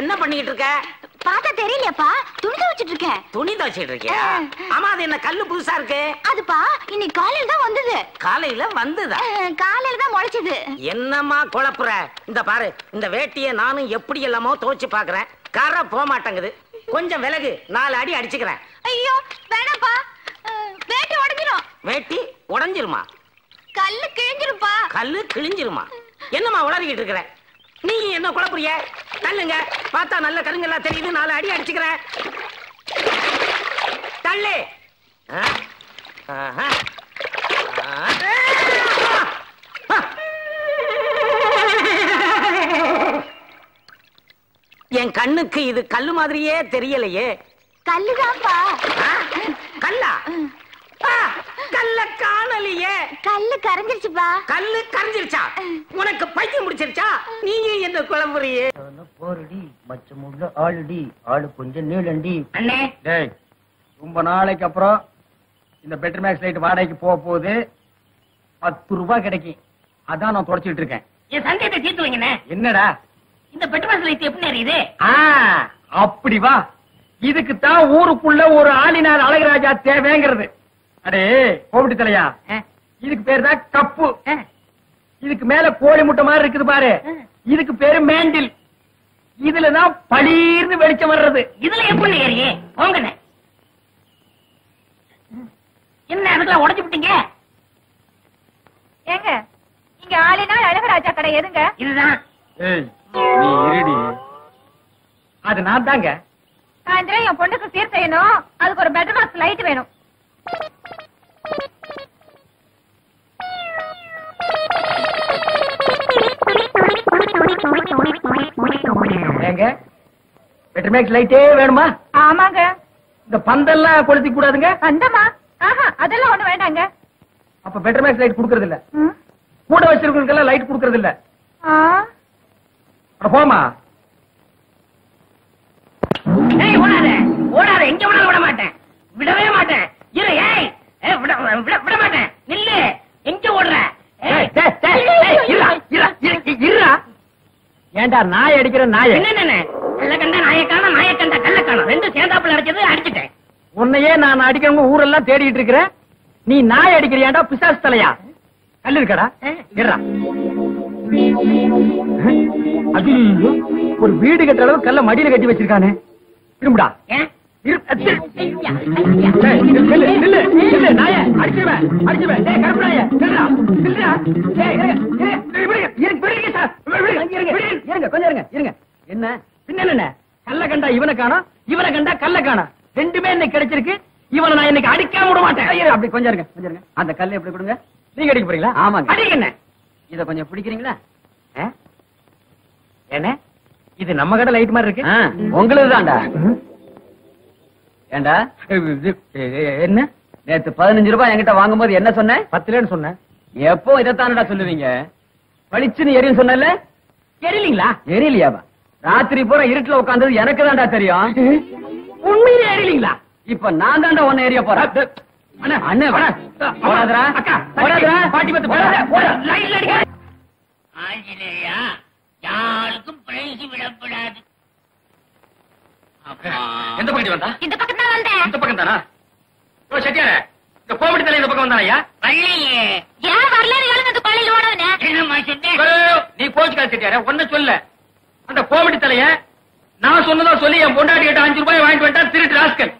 என்ன பண்ணிக்கிட்டு இருக்க? பார்த்தா தெரியலையாப்பா. துணி துவைச்சிட்டு இருக்கேன். துணி துவைச்சிட்டு இருக்கியா. ஆமா அது என்ன கல்லு புதுசா இருக்கு? அதுப்பா இன்னைக்கு காலையில தான் வந்தது. காலையில வந்ததா? காலையில தான் முளைச்சது. என்னம்மா குழப்புற? இந்த பாரு இந்த வேட்டிய நானும் எப்படி எல்லாமோ துவைச்சு பாக்குறேன் கரை போக மாட்டேங்குது. கொஞ்சம் விலகு நாலு அடி அடிச்சுக்கிறேன். ஐயோ வேணாப்பா வேட்டி உடைஞ்சிரும். வேட்டி உடைஞ்சிருமா? கல்லு கிழிஞ்சிருப்பா கல்லு கிழிஞ்சிருமா? என்னம்மா உளறிக்கிட்டு இருக்கிற? நீ என்ன குழப்புறிய? தள்ளுங்க. பார்த்தா நல்ல கருங்கல்லா தெரியுது. நாலு அடி அடிச்சுக்கிறேன் தள்ளு. என் கண்ணுக்கு இது கல்லு மாதிரியே தெரியலையே. கல்லுதான்ப்பா? கல்லா? ஆ, கல்ல காணலையே. கல்லு கரைஞ்சிருச்சுப்பா. கல்லு கரைஞ்சிருச்சா? உனக்கு பைத்தியம் முடிச்சிருச்சா நீங்க என்ன குழம்புறியே? போரடி மச்சமுள்ள ஆளுடி ஆளு கொஞ்சம் நீளண்டி. அண்ணே. டேய் ரொம்ப நாளைக்கு அப்புறம் இந்த பெட்டர் மேக்ஸ் லைட் வாடகைக்கு போக போகுது. பத்து ரூபாய் கிடைக்கும். அதான் நான் தொடச்சிட்டு இருக்கேன். என் சந்தேகத்தை தீர்த்து வைங்கண்ணே. என்னடா? இந்த பெட்ரோல் லைட் எப்படி ஆ அப்படி வா. இதுக்கு தான் ஊருக்குள்ள ஒரு ஆளினார் அழகராஜா தேவைங்கிறது. அடே கோவிட்டு தலையா? இதுக்கு பேர் தான் கப்பு. இதுக்கு மேல கோழி முட்டை மாதிரி இருக்குது பாரு. இதுக்கு பேரு மேண்டில். இதுலதான் பளீர்னு வெளிச்சம் வர்றது. இதுல எப்படி ஏறியே? போங்கண்ணே. என்ன அதுக்குள்ள உடைச்சு விட்டீங்க? ஏங்க இங்க ஆளினால் அழகராஜா கடை எதுங்க? இதுதான். ஏய் நீ இருடி. அது நான் தாங்க. சாயந்தரம் என் பொண்ணுக்கு சீர் செய்யணும். அதுக்கு ஒரு பெட்டர் பாக்ஸ் லைட் வேணும். ஏங்க பெட்டர் மேக்ஸ் லைட்டே வேணுமா? ஆமாங்க. இந்த பந்தெல்லாம் கொளுத்தி கூடாதுங்க. அந்தமா ஆஹா அதெல்லாம் ஒண்ணு வேண்டாங்க. அப்ப பெட்டர் மேக்ஸ் லைட் கொடுக்கறது இல்ல. கூட வச்சிருக்கவங்களுக்கெல்லாம் லைட் கொடுக்கறது இல்ல போமா ஏய் ஓடாத. ஓடாத. எங்க வேணாலும் விட மாட்டேன். விடவே மாட்டேன். இரு ஏய். ஏய், விட விட மாட்டேன். நில்லு. எங்க ஓடுற? ஏய், டேய், டேய், டேய், இருடா, இருடா, இரு, இருடா. ஏன்டா நாய் அடிக்கிற நாய? என்னென்ன கல்ல கண்ட நாயக்கான நாயக்கண்ட கல்ல காணும். ரெண்டும் சேர்ந்தாப்புல அடிச்சது அடிச்சிட்டேன். உன்னையே நான் அடிக்கிறவங்க ஊரெல்லாம் தேடிட்டு இருக்கிறேன் நீ நாய் அடிக்கிறியாண்டா பிசாசு தலையா? கல்லு இருக்கடா. இருடா ஒரு வீடு கட்டுற அளவு கல்ல மடியில கட்டி வச்சிருக்கானே. திரும்புடா. ஏன் என்ன? பின்ன கல்ல கண்டா இவனை காணோம் இவனை கண்டா கல்ல காணோம் ரெண்டுமே இன்னைக்கு கிடைச்சிருக்கு இவனை நான் இன்னைக்கு அடிக்காம விட மாட்டேன் அப்படி கொஞ்சம் இருங்க கொஞ்சம் இருங்க அந்த கல்லை எப்படி கொடுங்க நீங்க அடிக்க போறீங்களா ஆமாங்க அடிக்க என்ன இத கொஞ்சம் பிடிக்கிறீங்களா என்ன இது நம்ம கடை லைட் மாதிரி இருக்கு. உங்களுக்கு தான்டா ஏண்டா? என்ன? நேத்து பதினஞ்சு ரூபாய் என்கிட்ட வாங்கும்போது என்ன சொன்னேன் பத்துலன்னு சொன்னேன் எப்போ இதைத்தானடா சொல்லுவீங்க? பளிச்சுன்னு எரியும் சொன்னல எரியலீங்களா எரியலையாவா ராத்திரி பூரா இருட்டுல உட்கார்ந்தது எனக்கு தான்டா தெரியும். உண்மையிலே எரியலீங்களா இப்ப நான் தான்டா உன்னை எரிய போறேன். ஆஞ்சநேயா யாருக்கும் பிழைச்சு விடப்படாது. எந்த பக்கம் வந்தா? இந்த பக்கம் தான் வந்தேன். இந்த பக்கம் தானா? ஓ செட்டியார இந்த கோமடி தலை இந்த பக்கம் வந்தானயா வள்ளியே. ஏன் வரலன்னு எழுந்து காலையில் ஓடுவனே? என்னம்மா நீ போச்சுக்காத செட்டியார ஒன்ன சொல்ல. அந்த கோமடி தலைய நான் சொன்னதா சொல்லி என் பொண்டாட்டி கிட்ட அஞ்சு ரூபாய் வாங்கிட்டு வந்துட்டா திருட்டு ராஸ்கல்.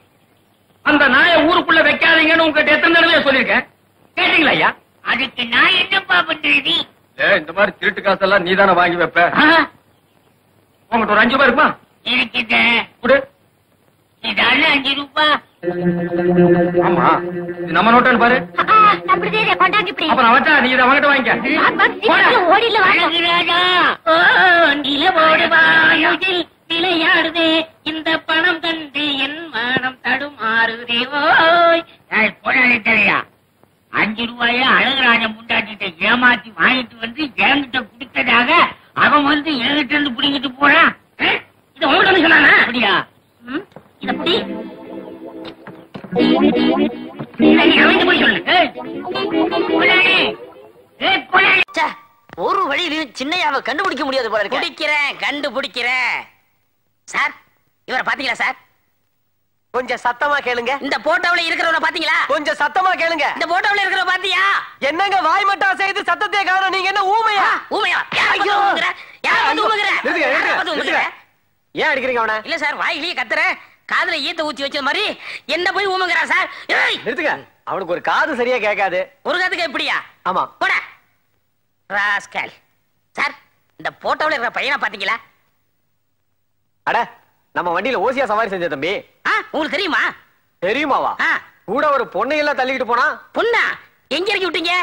அந்த நாயை ஊருக்குள்ள வைக்காதீங்கன்னு உங்ககிட்ட எத்தனை தடவை சொல்லியிருக்கேன்? கேட்டீங்களா ஐயா? அதுக்கு நான் என்னப்பா பண்றது? இந்த மாதிரி திருட்டு காசெல்லாம் நீ தானே வாங்கி வைப்ப. உங்ககிட்ட ஒரு அஞ்சு ரூபாய் இருக்குமா? இருக்குது அஞ்சு ரூபா. ஆமா. இது நம்ம நோட்டான்னு பாரு. அப்புறம் அவட்டா நீ இதை அவங்கிட்ட வாங்கிக்க. ஓடில அழகுராஜா. ஓ நிலவோடு வாயுதில் விளையாடுதே. இந்த பணம் கண்டு என் மனம் தடுமாறுதே. ஓய். அஞ்சு ரூபாய அழகுராஜன் முண்டாட்டிட்ட ஏமாத்தி வாங்கிட்டு வந்து என்கிட்ட கொடுத்ததாக அவன் வந்து என்கிட்ட இருந்து புடிங்கிட்டு போறான். உங்கள்கிட்ட அப்படியா? இத. ச்சே, ஒரு வழியிலையும் சின்னையாவை கண்டுபிடிக்க முடியாது போல இருக்கு. பிடிக்கிறேன் கண்டுபிடிக்கிறேன். சார் இவரை பாத்தீங்களா சார்? கொஞ்சம் சத்தமா கேளுங்க. இந்த போட்டோவுல இருக்கிறவன பாத்தீங்களா கொஞ்சம் சத்தமா கேளுங்க. இந்த போட்டோவுல இருக்கிறவ பாத்தியா என்னங்க வாய் மட்டும் செய்து சத்தத்தை காணோம். நீங்க என்ன ஊமையா? ஊமையா? யார் வந்து ஊமுகிற யார் வந்து ஊமுகிற ஏன் அடிக்கிறீங்க அவனை? இல்ல சார் வாயிலேயே கத்துற காதுல ஈத்த ஊத்தி வச்ச மாதிரி என்ன போய் ஊமுகிறா சார்? நிறுத்துங்க. அவனுக்கு ஒரு காது சரியா கேட்காது. ஒரு காதுக்கு எப்படியா? ஆமா. போட. ராஸ்கல். சார் இந்த போட்டோவுல இருக்கிற பையனை பாத்தீங்களா? அட நம்ம வண்டியில ஓசியா சவாரி செஞ்ச தம்பி. உங்களுக்கு தெரியுமா? தெரியுமாவா? கூட ஒரு பொண்ணையெல்லாம் தள்ளிக்கிட்டு போனா? பொண்ணா? எங்க இறக்கி விட்டீங்க?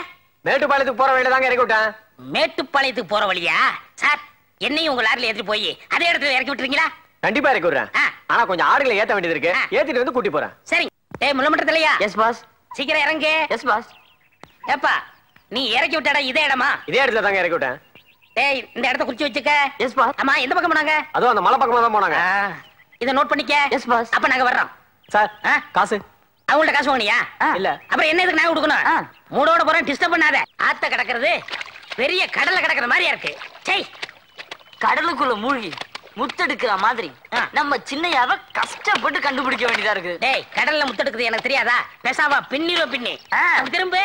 மேட்டுப்பாளையத்துக்கு போற வேண்டியதாங்க இறக்கி விட்டேன். மேட்டுப்பாளையத்துக்கு போற வழியா? சார் என்னையும் உங்க லாரில ஏத்திட்டு போய் அதே இடத்துல இறக்கி விட்டுறீங்களா? கண்டிப்பா இறக்கி விடுறேன். ஆனா கொஞ்சம் ஆடுகளை ஏத்த வேண்டியது இருக்கு. ஏத்திட்டு வந்து கூட்டி போறேன். சரிங்க. டேய் முள்ளமட்டத்திலையா எஸ் பாஸ் சீக்கிரம் இறங்கு. எஸ் பாஸ் ஏப்பா நீ இறக்கி விட்ட இடம் இதே இடமா? இதே இடத்துல தாங்க இறக்கி விட்டேன். டேய் இந்த இடத்த குறிச்சு வச்சுக்க. எஸ் பாஸ் ஆமா எந்த பக்கம் போனாங்க அதுவும் அந்த மலை பக்கமா தான் போனாங்க. இத நோட் பண்ணிக்க. எஸ் பாஸ் அப்ப நாங்க வர்றோம். சார்? காசு. அவங்கள்ட்ட காசு வாங்கினியா? இல்ல. அப்புறம் என்ன இதுக்கு நான். கொடுக்கணும்? மூடோட போறேன் டிஸ்டர்ப் பண்ணாத. ஆத்த கிடக்குறது பெரிய கடல்ல கிடக்குற மாதிரியா இருக்கு. சை கடலுக்குள்ள மூழ்கி முத்தெடுக்கிற மாதிரி. நம்ம சின்னையாவை கஷ்டப்பட்டு கண்டுபிடிக்க வேண்டியதா இருக்குது டேய் கடல்ல முத்தெடுக்குது எனக்கு தெரியாதா? பேசாவா பின்னிரோ பின்னி. திரும்ப.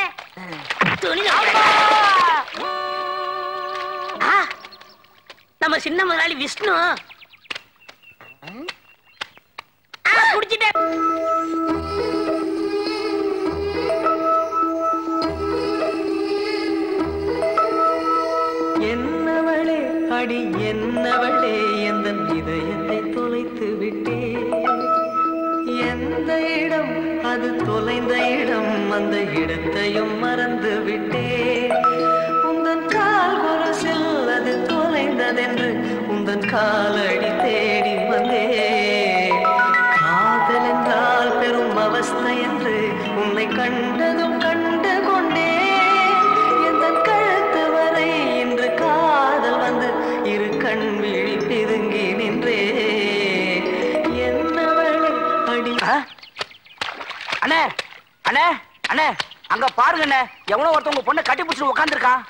நம்ம சின்ன முதலாளி விஷ்ணு. ஆ, குடிச்சிட்டேன். என்னவளே அடி என்னவளே எந்த இதயத்தை தொலைத்து விட்டே எந்த இடம் அது தொலைந்த இடம்? அந்த இடத்தையும் மறந்து விட்டே உந்தன் கால் குரசில் அது தொலைந்ததென்று உந்தன் காலடி தேடி வந்தே காதல் என்றால் பெரும் அவஸ்தை என்று உன்னை கண்ட அண்ணே அங்க பாருங்க அண்ணே எவனோ ஒருத்தவங்க பொண்ணை கட்டி பிடிச்சி உட்காந்துருக்கான்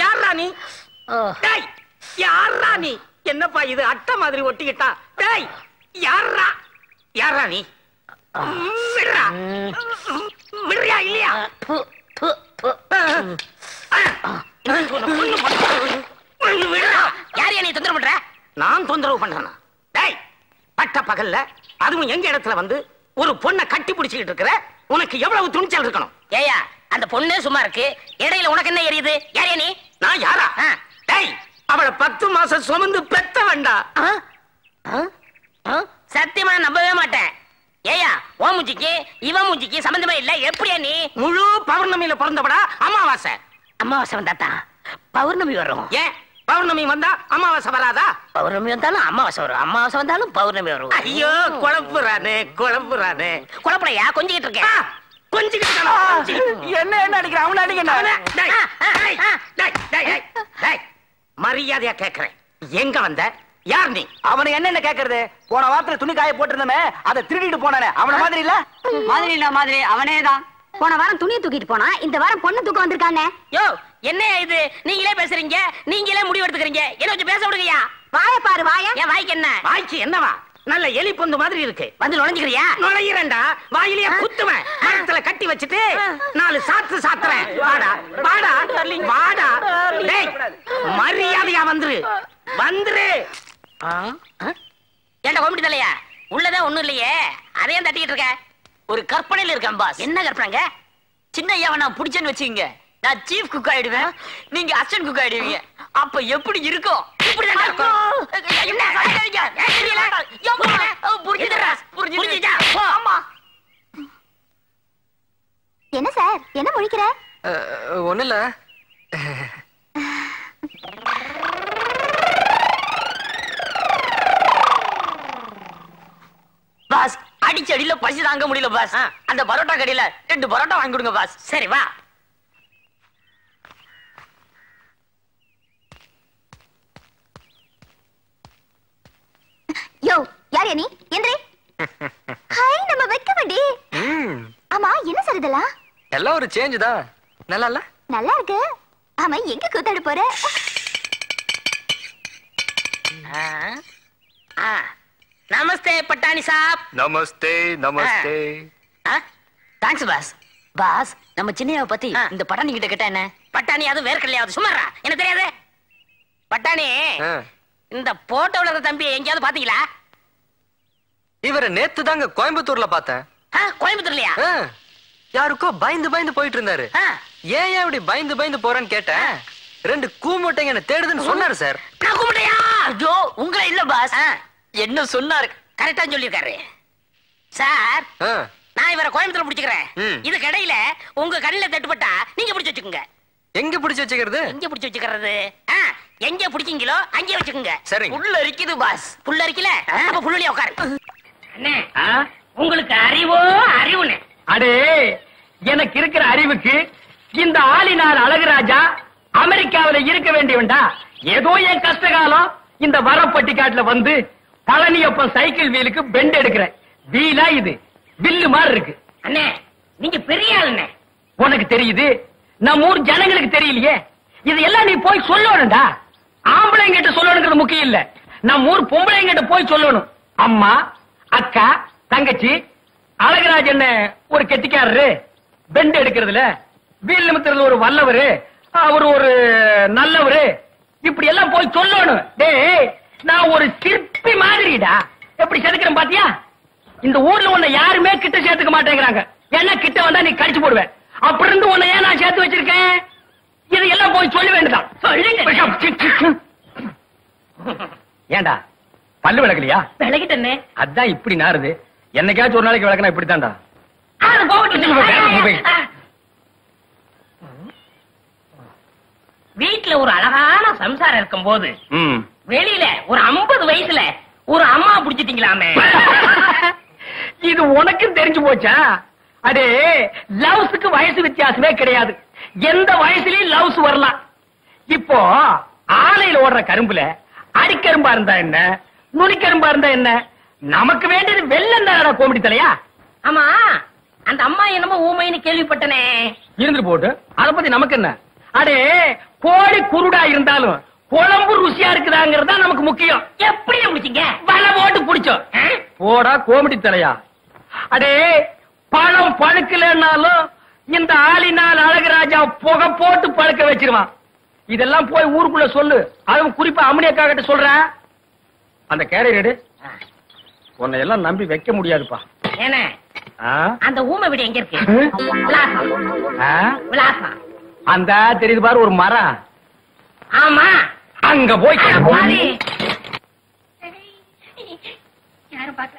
யாரா நீ? யாரா நீ? என்னப்பா இது அட்டை மாதிரி ஒட்டிக்கிட்டா? டேய் யாரா யாரா நீ? விடுறா. விடுறியா இல்லையா? யார் நீ தொந்தரவு பண்ற? நான் தொந்தரவு பண்றேனா? டேய் பட்ட பகல்ல அதுவும் எங்க இடத்துல வந்து ஒரு பொண்ணை கட்டி பிடிச்சிட்டு இருக்கிற உனக்கு எவ்வளவு துணிச்சல் இருக்கணும்? ஏயா அந்த பொண்ணே சும்மா இருக்கு. இடையில உனக்கு என்ன எரியுது? யாரே நீ? நான் யாரா? டேய் அவளை பத்து மாசம் சுமந்து பெத்த வேண்டா சத்தியமா நம்பவே மாட்டேன். ஏயா ஓ மூஞ்சிக்கு இவன் மூஞ்சிக்கு சம்பந்தமே இல்ல. எப்படியா நீ? முழு பௌர்ணமியில பிறந்தவடா அமாவாசை. அமாவாசை வந்தாத்தா பௌர்ணமி வரும். ஏன்? பௌர்ணமி வந்தா அமாவாசை வராதா? பௌர்ணமி வந்தாலும் அமாவாசை வரும். அமாவாசை வந்தாலும் பௌர்ணமி வரும். ஐயோ குழப்புறானே குழப்புறானே குழப்பலையா கொஞ்சிக்கிட்டு இருக்கேன். என்ன என்ன அடிக்கிற? அவனை அடிக்கணும் மரியாதையா கேக்குறேன். எங்க வந்த? யார் நீ? அவனை என்னென்ன கேக்குறது? போன வாரத்துல துணி காய போட்டிருந்தமே அதை திருடிட்டு போனானே. அவன மாதிரி இல்ல? மாதிரி இல்ல மாதிரி அவனே தான் போன வாரம் துணியை தூக்கிட்டு போனா இந்த வாரம் பொண்ணு தூக்க வந்திருக்கானே. யோ என்ன இது? நீங்களே பேசுறீங்க? நீங்களே முடிவு எடுத்துக்கிறீங்க? என்ன கொஞ்சம் பேச விடுங்கயா வாய பாரு வாய. என் வாய்க்கு என்ன? வாய்க்கு என்னவா? நல்ல எலி பொந்து மாதிரி இருக்கு. வந்து நுழைஞ்சுக்கிறியா? நுழையிறேன்டா. வாயிலேயே குத்துவேன். மரத்துல கட்டி வச்சுட்டு நாலு சாத்து சாத்துறேன். வாடா வாடா வாடா. டேய் மரியாதையா வந்துரு. வந்துரு. ஏண்டா கோமிட்டி தலையா உள்ளதான் ஒண்ணும் இல்லையே. அதையும் தட்டிக்கிட்டு இருக்க. ஒரு கற்பனையில இருக்கேன் பாஸ். என்ன கற்பனைங்க? சின்ன ஐயாவை நான் பிடிச்சேன்னு வச்சுக்கீங்க. நான் சீஃப் குக் ஆயிடுவேன். நீங்க அசிஸ்டன்ட் குக் ஆயிடுவீங்க. அப்ப எப்படி இருக்கும் என்ன? சார்? என்ன முடிக்கிற ஒண்ணு இல்ல பாஸ் அடிச்சடியில பசி தாங்க முடியல பாஸ். அந்த பரோட்டா கடையில ரெண்டு பரோட்டா வாங்கி கொடுங்க பாஸ். சரி வா. யார் நீ? எந்திரி ஹாய் நம்ம வைக்க வண்டி ஆமா என்ன சார் இதெல்லாம்? எல்லாம் ஒரு சேஞ்ச் தான். நல்லா இல்ல? நல்லா இருக்கு. ஆமா எங்க கூத்தாட போற. நமஸ்தே பட்டாணி சாப். நமஸ்தே நமஸ்தே. தேங்க்ஸ் பாஸ் பாஸ் நம்ம சின்னையாவை பத்தி. இந்த பட்டாணி கிட்ட கேட்டா என்ன? பட்டாணி அது வேர்க்கலையாவது சும்மாரா என்ன தெரியாது. பட்டாணி. இந்த போட்டோல இருக்க தம்பியை எங்கேயாவது பாத்தீங்களா இவரை நேத்து தாங்க கோயம்புத்தூர்ல பார்த்தேன். கோயம்புத்தூர்லயா. யாருக்கோ பயந்து பயந்து போயிட்டு இருந்தாரு. ஏன் இப்படி பயந்து பயந்து போறேன்னு கேட்டேன். ரெண்டு கூமுட்டைங்க என்ன தேடுதுன்னு சொன்னாரு சார். நான் கூப்பிட்டையா ஐயோ உங்களை இல்ல பாஸ். என்ன சொன்னாரு? கரெக்டா சொல்லியிருக்காரு. சார். நான் இவரை கோயம்புத்தூர்ல பிடிச்சுக்கிறேன். ம். இதுக்கு இடையில உங்க கண்ணில தட்டுப்பட்டா நீங்க பிடிச்சு வச்சுக்கோங்க. எங்க பிடிச்சு வச்சுக்கிறது? எங்க பிடிச்சு வச்சுக்கிறது? எங்க பிடிச்சீங்களோ அங்கே வச்சுக்கோங்க. சரிங்க. உள்ள இருக்குது பாஸ். புல்ல இருக்கல அப்ப புள்ளியா உட்காரு. உங்களுக்கு அறிவோ அறிவுனே அடே எனக்கு இருக்கிற அறிவுக்கு இந்த ஆளினார் அழகுராஜா அமெரிக்காவில இருக்க வேண்டியவன்டா. ஏதோ என் கஷ்ட காலம் இந்த வரப்பட்டிக்காட்டுல வந்து பழனியப்பன் சைக்கிள் வீலுக்கு பெண்ட் எடுக்கிறேன். வீலா இது. வில்லு மாதிரி இருக்கு. அண்ணே நீங்க பெரிய ஆளுண்ணே. உனக்கு தெரியுது? நம்ம ஊர் ஜனங்களுக்கு தெரியலையே. இது எல்லாம் நீ போய் சொல்லணும்டா. ஆம்பளைங்கிட்ட சொல்லணுங்கிறது முக்கியம் இல்ல. நம்ம ஊர் பொம்பளைங்கிட்ட போய் சொல்லணும். அம்மா அக்கா தங்கச்சி அழகராஜன் ஒரு கெட்டிக்காரரு? பெண்ட் எடுக்கிறதுல வீல் நிமித்தத்துல ஒரு வல்லவரு அவர் ஒரு நல்லவரு. இப்படி எல்லாம் போய் சொல்லணும். டேய் நான் ஒரு சிற்பி மாதிரிடா. எப்படி செதுக்கிறேன் பாத்தியா? இந்த ஊர்ல உன்னை யாருமே கிட்ட சேர்த்துக்க மாட்டேங்கிறாங்க. ஏன்னா கிட்ட வந்தா நீ கடிச்சு போடுவேன் அப்படி இருந்து உன்னை ஏன் நான் சேர்த்து வச்சிருக்கேன்? இதையெல்லாம் போய் சொல்ல வேண்டியதான் ஏண்டா? பல்லு விளக்கலையா? விலகிட்டண்ணே அதான் இப்படி நாறுது. என்னைக்காச்சும் ஒரு நாளைக்கு விளக்கனா இப்படித்தான்டா? அது வீட்டுல ஒரு அழகான சம்சாரம் இருக்கும் போது வெளியில ஒரு ஐம்பது வயசுல ஒரு அம்மா புடிச்சிட்டீங்களாமே. இது உனக்கும் தெரிஞ்சு போச்சா? அடே லவ்ஸுக்கு வயசு வித்தியாசமே கிடையாது. எந்த வயசுலயும் லவ்ஸ் வரலாம். இப்போ ஆலையில ஓடுற கரும்புல அடிக்கரும்பா இருந்தா என்ன? நுனிக்கரும்பா இருந்தா என்ன? நமக்கு வேண்டியது வெள்ளம் தானடா கோமிடி தலையா? ஆமா அந்த அம்மா என்னமோ ஊமைன்னு கேள்விப்பட்டனே. இருந்துட்டு போட்டு அத பத்தி நமக்கு என்ன? அடே கோழி குருடா இருந்தாலும் குழம்பு ருசியா இருக்குதாங்கிறது நமக்கு முக்கியம். எப்படி முடிச்சீங்க? வலை போட்டு புடிச்சோம். போடா கோமிடி தலையா. அடே பழம் பழுக்கலன்னாலும் இந்த ஆளினால் அழகுராஜா புகை போட்டு பழுக்க வச்சிருவான். இதெல்லாம் போய் ஊருக்குள்ள சொல்லு. அதுவும் குறிப்பா அம்மனியக்கா கிட்ட சொல்றேன். அந்த கேரியர் எடு. உன்னை எல்லாம் நம்பி வைக்க முடியாதுப்பா. என்ன? அந்த ஊமை வீடு எங்க இருக்கு? விலாசம். அந்த தெரியுது பாரு ஒரு மரம். ஆமா. அங்க போய் பாரு. யாரும் பார்க்கல.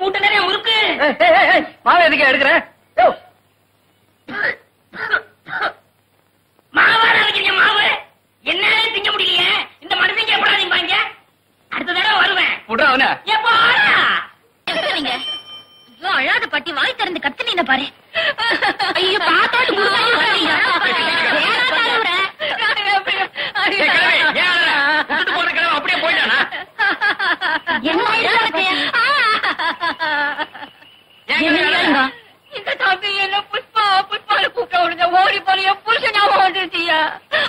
மூட்டை நிறைய முறுக்கு மாவு எதுக்கு எடுக்கிற? யோவ், மாவா நினைக்கிறீங்க மாவு என்னால திங்க முடியலையே இந்த மனுஷங்க எப்படாதீங்க பாங்க அடுத்த தடவை வருவேன் விட்றா அவனை. எப்போ வாடா? நீங்க ஐயோ அழாத பாட்டி வாய் திறந்து கத்துனீங்க பாரு ஐயோ பாத்தாட்டு அப்படியே போயிட்டானா? என்ன? இந்த தம்பி என்ன புஷ்பால கூப்பிட்ட உடனே ஓடி போற என் புருஷனா ஓடிட்டியா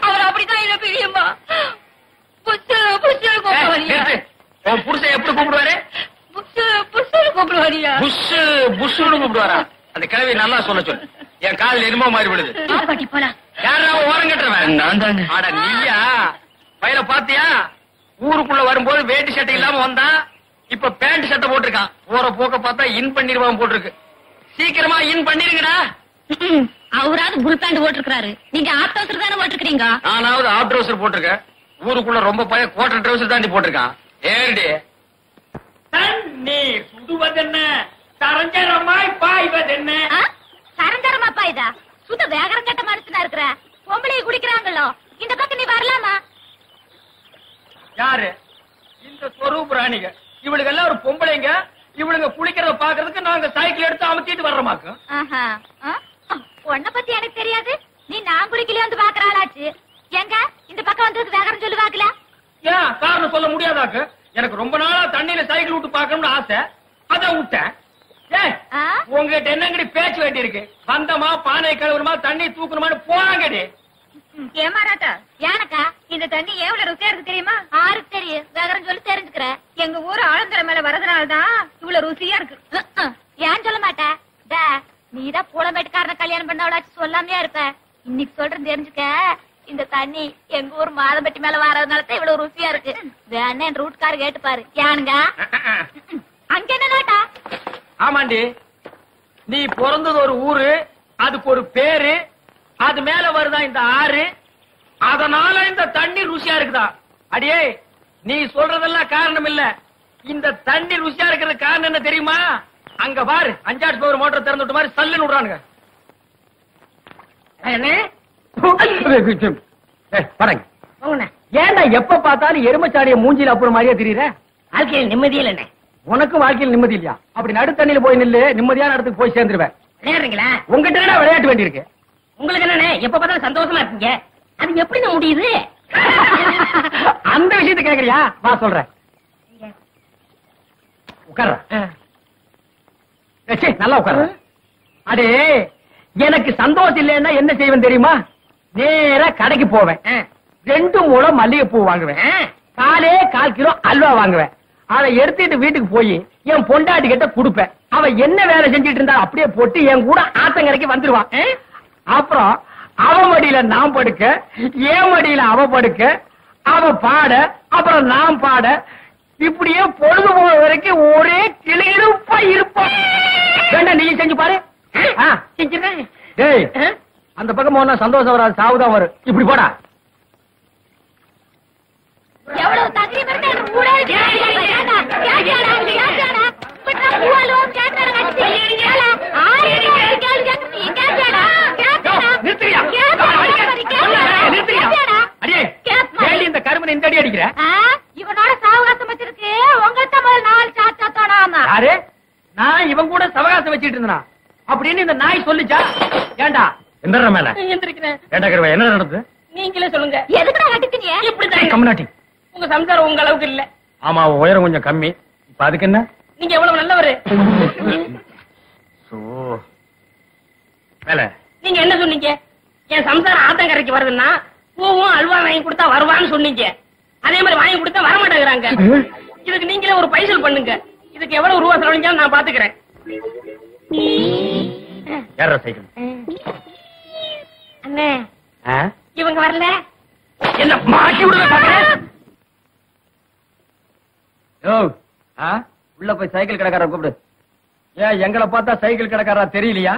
அவர் அப்படித்தான் என்ன பிரியுமா புஷ்டு புஷ்டு ஏய், கூப்பிட வரியா நிறுத்து. உன் புருஷன் எப்படி கூப்பிடுவாரு? புஷ்டு புஷ்டு கூப்பிட வரியா புஷ் புஷ்னு கூப்பிடுவாரா? அந்த கிழவி நல்லா சொல்ல சொல்லு. என் காதுல என்னமோ மாதிரி விடுது பாட்டி போலாம். யாரா ஓரம் கட்டுறவன்? நான் தாங்க. அட நீயா? பையல பாத்தியா? ஊருக்குள்ள வரும்போது வேட்டி சட்டை இல்லாம வந்தான் இப்ப பேண்ட் சட்டை போட்டிருக்கான். போற போக்க பார்த்தா இன் பண்ணிருவான் போட்டிருக்கு. சீக்கிரமா இன் பண்ணிருங்கடா. அவராவது புல் பேண்ட் போட்டிருக்காரு நீங்க ஆட்டோசர் தானே போட்டிருக்கீங்க நானாவது ஆப் ட்ரௌசர் போட்டிருக்கேன். ஊருக்குள்ள ரொம்ப பையன் கோட்டர் ட்ரௌசர் தாண்டி போட்டிருக்கான். ஏடி தண்ணீர் சுடுவதென்ன? தரஞ்சரமாய் பாய்வதென்ன? சரஞ்சரமாப்பா இதா சுத்த வேகரம் கட்ட மனுஷனா இருக்கிற? பொம்பளைய குடிக்கிறாங்களோ இந்த நீ வரலாமா? யாரு? இந்த சொரூப் ராணிக இவளுக்கு எல்லாம் ஒரு பொம்பளைங்க. இவளுங்க குளிக்கிறத பாக்குறதுக்கு நாங்க சைக்கிள் எடுத்து அமுத்திட்டு வர்றோமாக்கு? உன்னை பத்தி எனக்கு தெரியாது. நீ நான் குளிக்கல வந்து பாக்குறாளாச்சு எங்க? இந்த பக்கம் வந்ததுக்கு வேகரம் சொல்லி பாக்கல ஏன் காரணம் சொல்ல முடியாதாக்கு? எனக்கு ரொம்ப நாளா தண்ணியில சைக்கிள் விட்டு பார்க்கணும்னு ஆசை. அதான் விட்டேன்? உங்ககிட்ட என்னங்கடி பேச்சு வேண்டி இருக்கு வந்தமா பானை கழுவுணுமா தண்ணி தூக்கணுமான்னு போறாங்கடி. ஏமாறாட்டா ஏனக்கா இந்த தண்ணி எவ்வளவு ருசியா இருக்கு தெரியுமா? ஆருக்கு தெரியும் வேகரம் சொல்லி தெரிஞ்சுக்கிற. எங்க ஊர் ஆழந்தர மேல வரதுனாலதான் இவ்வளவு ருசியா இருக்கு. ஏன் சொல்ல மாட்ட? டே, நீதான் புலம்பேட்டுக்காரன கல்யாணம் பண்ணவளாச்சு சொல்லாமையா இருப்ப? இன்னைக்கு சொல்றேன் தெரிஞ்சுக்க. இந்த தண்ணி எங்க ஊர் மாதம்பட்டி மேல வர்றதுனால தான் இவ்வளவு ருசியா இருக்கு. வேணா என் ரூட்கார கேட்டு பாரு. ஏனுங்க அங்க என்ன நாட்டா? ஆமாண்டி. நீ பிறந்தது ஒரு ஊரு அதுக்கு ஒரு பேரு அது மேல வருதா இந்த ஆறு? அதனால இந்த தண்ணி ருசியா இருக்குதா? அடியே நீ சொல்றதெல்லாம் காரணம் இல்ல. இந்த தண்ணி ருசியா இருக்கிறது காரணம் என்ன தெரியுமா? அங்க பாரு அஞ்சாறு பவர் மோட்டர் திறந்து விட்ட மாதிரி சல்லுன்னு விடுறானுங்க. ஏன்டா எப்ப பார்த்தாலும் எருமச்சாடிய மூஞ்சில அப்புறம் மாதிரியே தெரியுற? வாழ்க்கையில் நிம்மதியில் என்ன உனக்கு வாழ்க்கையில் நிம்மதி இல்லையா? அப்படி நடுத்தண்ணில போய் நில்லு நிம்மதியான இடத்துக்கு போய் சேர்ந்துருவேன். விளையாடுறீங்களா? உங்ககிட்ட என்ன விளையாட்டு வேண்டியிருக்கு. உங்களுக்கு என்னண்ணே எப்ப பார்த்தாலும் சந்தோஷமா இருக்கீங்க அது எப்படி முடியுது? அந்த விஷயத்தை கேக்குறியா? வா சொல்றேன். உட்கார்ற. நல்லா உட்கார்ற அடே எனக்கு சந்தோஷம் இல்லைன்னா என்ன செய்வேன் தெரியுமா? நேரா கடைக்கு போவேன். ரெண்டு மூலம் மல்லிகைப்பூ வாங்குவேன். காலே கால் கிலோ அல்வா வாங்குவேன். அதை எடுத்துட்டு வீட்டுக்கு போய் என் பொண்டாட்டி கிட்ட கொடுப்பேன். அவ என்ன வேலை செஞ்சுட்டு இருந்தா அப்படியே போட்டு என் கூட ஆத்தங்கரைக்கு வந்துருவான் அப்புறம் அவ மடியில நான் படுக்க என் மடியில அவ படுக்க அவ பாட அப்புறம் நான் பாட இப்படியே பொழுது போக வரைக்கும் ஒரே கிளியிருப்பா இருப்பான் வேண்டாம் நீ செஞ்சு பாரு டேய் அந்த பக்கம் போனா சந்தோஷம் வராது சாவுதான் வரும் இப்படி போடா எவ்வளவு இந்த கருமனை இந்த அடி அடிக்கிற இவனோட சாவகாசம் வச்சிருக்கு உங்கள்கிட்ட முதல் நாலு சாத்தா தொடாம யாரு நான் இவன் கூட சவகாசம் வச்சிட்டு இருந்தனா? அப்படின்னு இந்த நாய் சொல்லிச்சா? ஏண்டா? எந்த மேல. எந்திரிக்கிறேன். ஏண்டா கருவா என்ன நடந்தது? நீங்களே சொல்லுங்க. எதுக்குடா கட்டிக்கினிய இப்படிதான் கம்னாட்டி உங்க சம்சாரம் உங்க அளவுக்கு இல்ல. ஆமா உயரம் கொஞ்சம் கம்மி. இப்ப அதுக்கு என்ன? நீங்க எவ்வளவு நல்லவரு? மேல. நீங்க என்ன சொன்னீங்க? என் சம்சாரம் ஆத்தங்கரைக்கு வருதுன்னா பூவும் அல்வா வாங்கி கொடுத்தா வருவான்னு சொன்னீங்க. அதே மாதிரி வாங்கி கொடுத்தா வர மாட்டேங்கிறாங்க இதுக்கு நீங்களே ஒரு பைசல் பண்ணுங்க. இதுக்கு எவ்வளவு ரூபா செலவழிஞ்சாலும் நான் பாத்துக்கிறேன். ஏற சைக்கிள்? அண்ணே. ஆ? இவங்க வரல. என்ன மாட்டி விடுற? உள்ள போய் சைக்கிள் கடைக்காரரை கூப்பிடு. ஏன் எங்களை பார்த்தா சைக்கிள் கடைக்காரா தெரியலையா?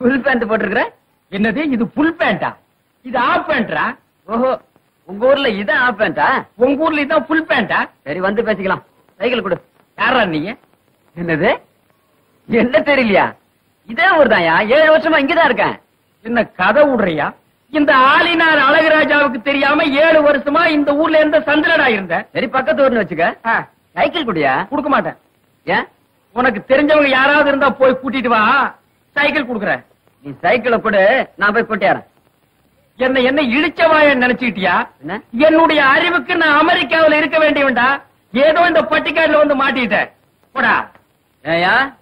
ஃபுல் பேண்ட் போட்டிருக்கிற? என்னது இது ஃபுல் பேண்டா இது ஆஃப் பேண்டா ஓஹோ உங்க ஊர்ல இதான் ஆஃப் பேண்டா உங்க ஊர்ல இதான் ஃபுல் பேண்டா சரி வந்து பேசிக்கலாம். சைக்கிள் கொடு. யாரா நீங்க? என்னது? என்ன தெரியலையா? இதே ஊர் தான்யா ஏழு வருஷமா இங்கதான் இருக்கேன். என்ன கதை விடுறியா? இந்த ஆளினார் அழகுராஜாவுக்கு தெரியாம ஏழு வருஷமா இந்த ஊர்ல எந்த சந்திரடா இருந்த சரி பக்கத்து ஊர்னு வச்சுக்க. சைக்கிள் குடியா? கொடுக்க மாட்டேன். ஏன்? உனக்கு தெரிஞ்சவங்க யாராவது இருந்தா போய் கூட்டிட்டு வா. சைக்கிள் குடுக்குறேன். நீ சைக்கிளை கொடு. நான் போய் கூட்டியாரன் என்ன என்ன இழிச்சவாய நினைச்சுக்கிட்டியா? என்னுடைய அறிவுக்கு நான் அமெரிக்காவுல இருக்க வேண்டியவன்டா. ஏதோ இந்த பட்டிக்காடுல வந்து மாட்டிட்டேன். போடா. ஏயா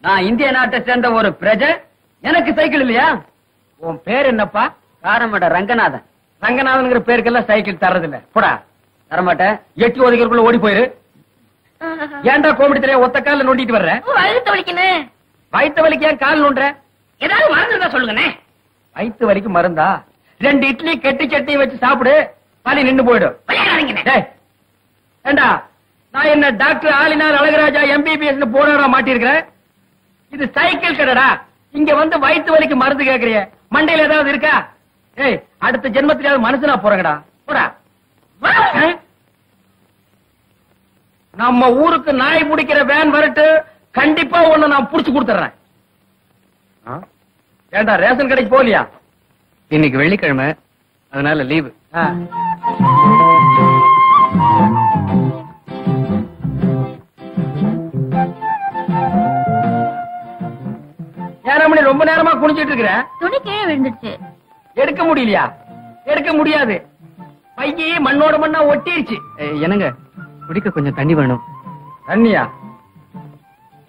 நான் இந்திய நாட்டை சேர்ந்த ஒரு பிரஜை. எனக்கு சைக்கிள் இல்லையா? உன் பேர் என்னப்பா? காரமட ரங்கநாதன். ரங்கநாதன்ங்கிற பேருக்கெல்லாம் சைக்கிள் தர்றதில்ல. போடா. தரமாட்டேன். எட்டு ஒதுக்கிறதுக்குள்ள ஓடி போயிரு. ஏன்டா கோமடி தெரியா ஒத்த கால நோண்டிட்டு வர்ற? வயிற்று வலிக்கணும் வயிற்று வலிக்கு ஏன் கால் நோண்டுற? ஏதாவது மறந்துருந்தா சொல்லுங்கண்ணே. வயிற்று வலிக்கு மருந்தா? ரெண்டு இட்லி கெட்டி சட்னி வச்சு சாப்பிடு. வலி நின்னு போயிடும். ஏண்டா நான் என்ன டாக்டர் ஆலினார் அழகராஜா எம்பிபிஎஸ் போராட மாட்டிருக்கிறேன் இது சைக்கிள் கடைடா. இங்க வந்து வயிற்று வலிக்கு மருந்து கேக்குறிய. மண்டையில ஏதாவது இருக்கா? ஏய் அடுத்த ஜென்மத்திலாவது மனுஷனா போறங்கடா. போடா. ஆ? நம்ம ஊருக்கு நாய் பிடிக்கிற வேன் வரட்டு கண்டிப்பா உன்னை நான் புடிச்சு கொடுத்துறேன் ஏண்டா ரேஷன் கடைக்கு போலியா இன்னைக்கு வெள்ளிக்கிழமை. அதனால லீவு ரொம்ப நேரமா குனிச்சிட்டு இருக்கிற? துணி கீழே விழுந்துடுச்சு எடுக்க முடியலையா? எடுக்க முடியாது. பையே மண்ணோட மண்ணா ஒட்டிருச்சு. என்னங்க? குடிக்க கொஞ்சம் தண்ணி வேணும். தண்ணியா?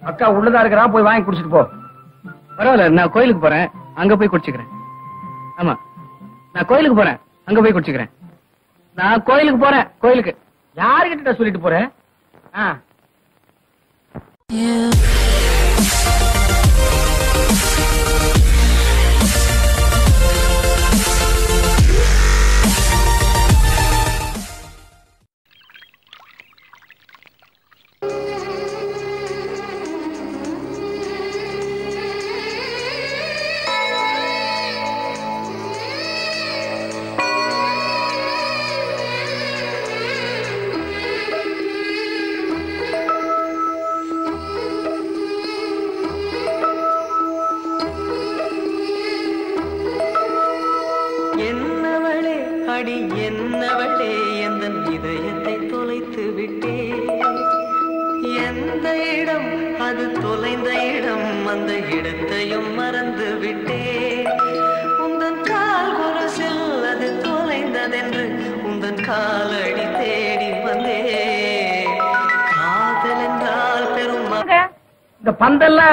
அக்கா உள்ளதா இருக்கிறா போய் வாங்கி குடிச்சிட்டு போ. பரவாயில்ல நான் கோயிலுக்கு போறேன். அங்க போய் குடிச்சுக்கிறேன். ஆமா. நான் கோயிலுக்கு போறேன். அங்க போய் குடிச்சுக்கிறேன். நான் கோயிலுக்கு போறேன். கோயிலுக்கு. யாருகிட்ட சொல்லிட்டு போற? ஆ.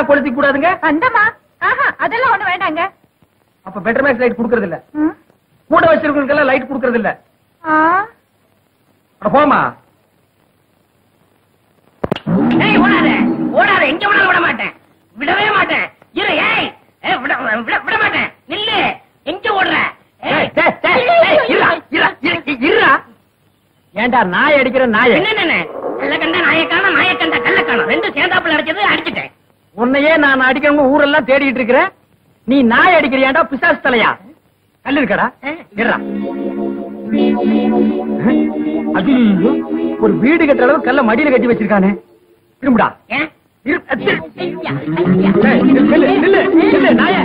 கொளுத்தி கூடாதுங்க அந்தமா ஆஹா அதெல்லாம் ஒண்ணு வேண்டாங்க. அப்ப பெட்டர் மேக்ஸ் லைட் குடுக்கறது இல்ல. கூட வச்சிருக்கவங்களுக்கெல்லாம் லைட் குடுக்கறது இல்ல போமா ஏய் ஓடாத. ஓடாத. எங்க வேணாலும் விட மாட்டேன். விடவே மாட்டேன். இரு ஏய். ஏய், விட விட விட மாட்டேன். நில்லு. எங்க ஓடுற. ஏன்டா நாய் அடிக்கிற நாய? என்ன கண்ட நாயக்கான நாயக்கண்ட கல்ல காணும் ரெண்டும் சேர்ந்தாப்புல அடிச்சது அடிச்சிட்டேன். உன்னையே நான் அடிக்கிறவங்க ஊரெல்லாம் தேடிட்டு இருக்கிறேன். நீ நாய் அடிக்கிறியாண்டா பிசாசு தலையா? கல்லு இருக்கடா. ஒரு வீடு கட்டுற அளவு கல்ல மடியில கட்டி வச்சிருக்கானே. திரும்புடா. நாயே.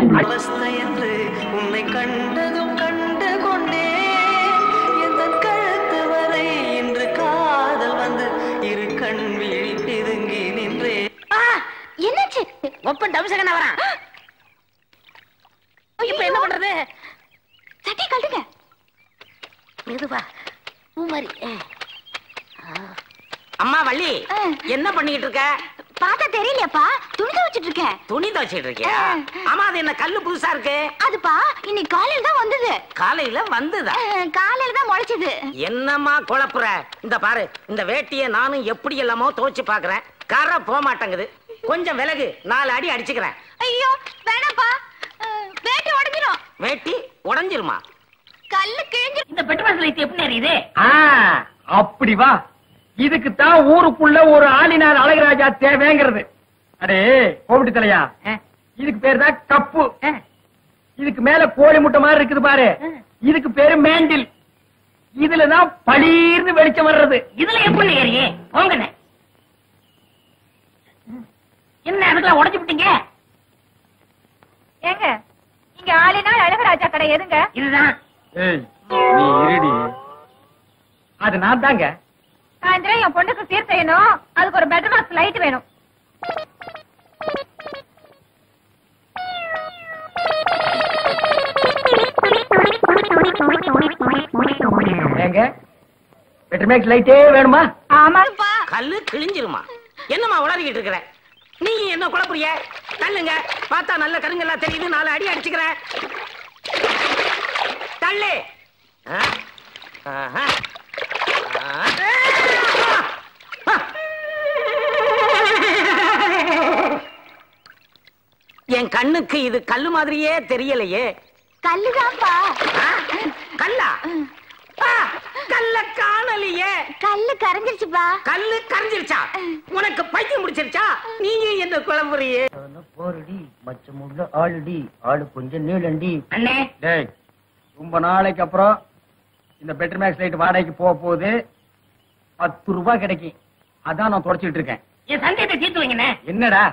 ஒப்பன் தவிசகன வரான் இப்ப என்ன பண்றது? சட்டை கழுட்டுங்க. மெதுவா. பூ மாதிரி. அம்மா வள்ளி. என்ன பண்ணிக்கிட்டு இருக்க? பார்த்தா தெரியலையாப்பா. துணி துவைச்சிட்டு இருக்கேன் துணி துவைச்சிட்டு இருக்கியா. ஆமா அது என்ன கல்லு புதுசா இருக்கு? அதுப்பா இன்னைக்கு காலையில தான் வந்தது. காலையில வந்ததா? காலையில தான் முளைச்சது. என்னம்மா குழப்புற? இந்த பாரு இந்த வேட்டிய நானும் எப்படி எல்லாமோ துவைச்சு பாக்குறேன் கரை போக மாட்டேங்குது கொஞ்சம் விலகு. நாலு அடி அடிச்சுக்கிறேன். ஐயோ வேணாப்பா வேட்டி உடஞ்சிரும். வேட்டி உடைஞ்சிருமா? கல்லு கிழிஞ்சு இந்த பெட்ரோல் லைட் எப்படி எரியுது ஆ, அப்படி வா. இதுக்கு தான் ஊருக்குள்ள ஒரு ஆளினார் அழகராஜா தேவைங்கிறது. அடே கோவிட்டு தலையா? இதுக்கு பேர் தான் கப்பு. இதுக்கு மேல கோழி முட்டை மாதிரி இருக்குது பாரு. இதுக்கு பேரு மேண்டில். இதுலதான் பளீர்னு வெளிச்சம் வர்றது. இதுல எப்படி ஏறியே? போங்கண்ணே. என்ன அதுக்குள்ள உடைச்சு விட்டீங்க? ஏங்க இங்க ஆளினால் அழகராஜா கடை எதுங்க? இதுதான். ஏய் நீ இருடி. அது நான் தாங்க. சாயந்தரம் என் பொண்ணுக்கு சீர் செய்யணும். அதுக்கு ஒரு பெட்ரூம் பாக்ஸ் லைட் வேணும். ஏங்க பெட்ரமேக்ஸ் லைட்டே வேணுமா? ஆமாப்பா கல்லு கிழிஞ்சிருமா. என்னம்மா உளறிக்கிட்டு இருக்கிற? நீ என்ன குழப்புறிய? தள்ளுங்க. பார்த்தா நல்ல கருங்கல்லா தெரியுது. நாலு அடி அடிச்சுக்கிறேன் தள்ளு. என் கண்ணுக்கு இது கல்லு மாதிரியே தெரியலையே. கல்லுதான்ப்பா. கல்ல காணலையே கல்லு கரைஞ்சிருச்சுப்பா. கல்லு கரைஞ்சிருச்சா? உனக்கு பைத்தியம் முடிச்சிருச்சா நீங்க என்ன குழம்புறியே போருடி மச்சமுள்ள ஆளுடி. ஆளு கொஞ்சம் நீளண்டி. அண்ணே. டேய் ரொம்ப நாளைக்கு அப்புறம் இந்த பெட்ரமேக்ஸ் லைட் வாடகைக்கு போக போகுது. பத்து ரூபாய் கிடைக்கும். அதான் நான் தொடச்சிட்டு இருக்கேன். என் சந்தேகத்தை தீர்த்து வைங்கண்ணே. என்னடா?